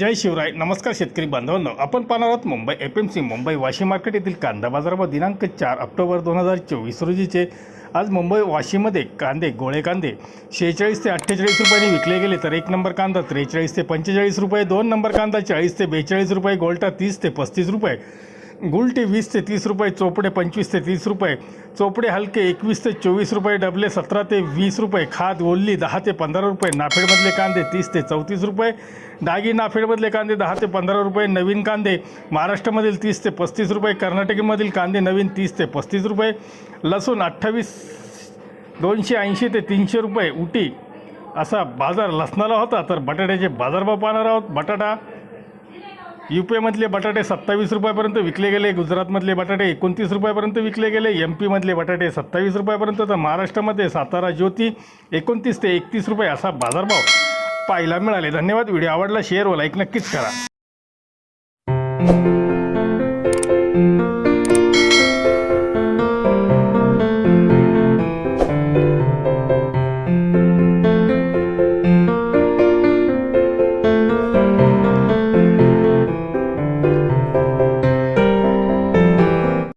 जय शिवराय. नमस्कार शेतकरी बांधवांनो. आपण पाहणार आहोत Mumbai F M C Mumbai Vashi market येथील कांदा बाजारावर दिनांक चार ऑक्टोबर दोन हजार चोवीस रोजीचे. आज मुंबई वाशीमध्ये कांदे गोळे कांदे शेहेचाळीस ते अठ्ठेचाळीस रुपयांनी विकले गेले तर एक नंबर कांदा त्रेचाळीस ते पंचेचाळीस रुपये दोन नंबर कांदा चाळीस ते बेचाळीस रुपये गोल्टा तीस ते पस्तीस रुपये. गुलटे वीस ते तीस रुपये चोपडे पंचवीस ते तीस रुपये चोपडे हलके एकवीस ते चोवीस रुपये डबले सतरा ते वीस रुपये खाद ओल्ली दहा ते पंधरा रुपये नाफेडमधले कांदे तीस ते चौतीस रुपये डागी नाफेडमधले कांदे दहा ते पंधरा रुपये नवीन कांदे महाराष्ट्रामधील तीस ते पस्तीस रुपये कर्नाटकीमधील कांदे नवीन तीस ते पस्तीस रुपये लसूण अठ्ठावीस दोनशे ऐंशी ते तीनशे रुपये उटी असा बाजार लसणाला होता तर बटाट्याचे बाजारभाव पाहणार आहोत. बटाटा यू पीमधले बटाटे सत्तावीस रुपयापर्यंत विकले गेले गुजरातमधले बटाटे एकोणतीस रुपयापर्यंत विकले गेले एम पीमधले बटाटे सत्तावीस रुपयापर्यंत तर महाराष्ट्रामध्ये सातारा ज्योती एकोणतीस ते एकतीस रुपये असा बाजारभाव पाहायला मिळाले. धन्यवाद. व्हिडिओ आवडला शेअर व लाईक नक्कीच करा.